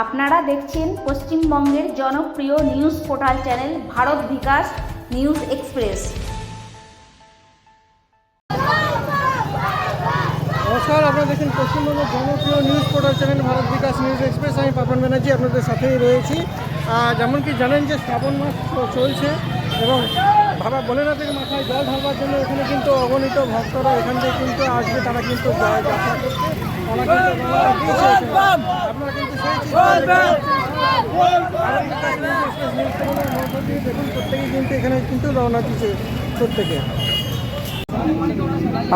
আপনারা দেখছেন পশ্চিমবঙ্গের জনপ্রিয় news portal channel Bharat Bikash news express. নমস্কার, আপনারা দেখছেন পশ্চিমবঙ্গের জনপ্রিয় news portal channel Bharat Bikash news express. আমি পাপন ব্যানার্জি আপনাদের সাথেই রয়েছি। যেমন কি জানেন যে শ্রাবণ মাস চলছে এবং বাবা বলেনা থেকে মাথায় জল ঢালবার জন্য এখানে কিন্তু অগণিত ভক্তরা এখান থেকে কিন্তু আসবে, তারা কিন্তু যাত্রা করছে। কিন্তু।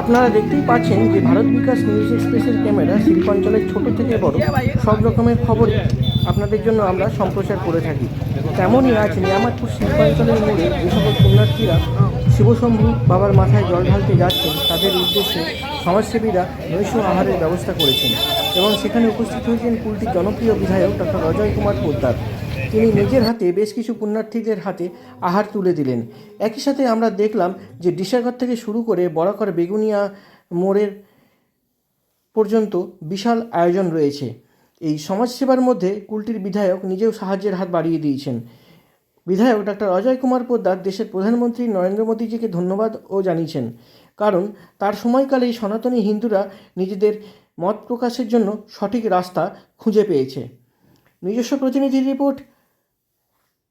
আপনারা দেখতেই পাচ্ছেন যে ভারত বিকাশ নিউজ এক্সপ্রেসের ক্যামেরা শিল্পাঞ্চলের ছোট থেকে বড় সব রকমের খবরই আপনাদের জন্য আমরা সম্প্রচার করে থাকি তেমনই আজ নিয়ামতপুর শিল্পাঞ্চলের মোড়ে যে সকল পুণ্যার্থীরা শিবশম্ভু বাবার মাথায় জল ঢালতে যাচ্ছেন, তাদের উদ্দেশ্যে সমাজসেবীরা নৈশ আহারের ব্যবস্থা করেছেন এবং সেখানে উপস্থিত হয়েছেন কুলটির জনপ্রিয় বিধায়ক ডক্টর অজয় কুমার পোদ্দার। তিনি নিজের হাতে বেশ কিছু পুণ্যার্থীদের হাতে আহার তুলে দিলেন। একই সাথে আমরা দেখলাম যে ডিসাগর থেকে শুরু করে বরাকর বেগুনিয়া মোড়ের পর্যন্ত বিশাল আয়োজন রয়েছে। এই সমাজসেবার মধ্যে কুলটির বিধায়ক নিজেও সাহায্যের হাত বাড়িয়ে দিয়েছেন। বিধায়ক ডক্টর অজয় কুমার পোদ্দার দেশের প্রধানমন্ত্রী নরেন্দ্র মোদীজিকে ধন্যবাদ ও জানিয়েছেন। কারণ তার সময়কালেই সনাতনী হিন্দুরা নিজেদের মত প্রকাশের জন্য সঠিক রাস্তা খুঁজে পেয়েছে। নিজস্ব প্রতিনিধি রিপোর্ট,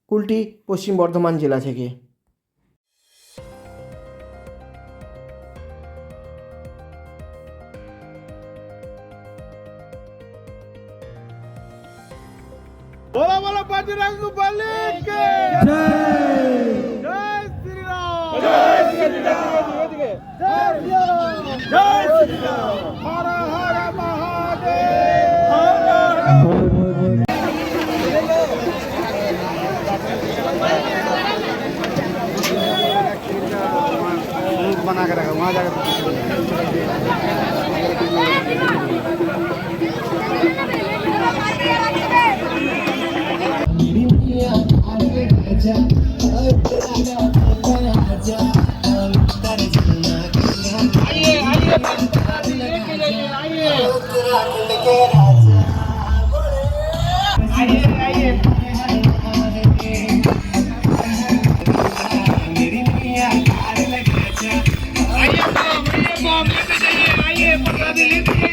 কুলটি পশ্চিম বর্ধমান জেলা থেকে। बोला बोला बजरंग बली के जय जय श्री राम जय श्री राम जय श्री राम जय श्री राम हर हर महादेव हर बना के रखा वहाँ जाकर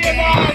Come on.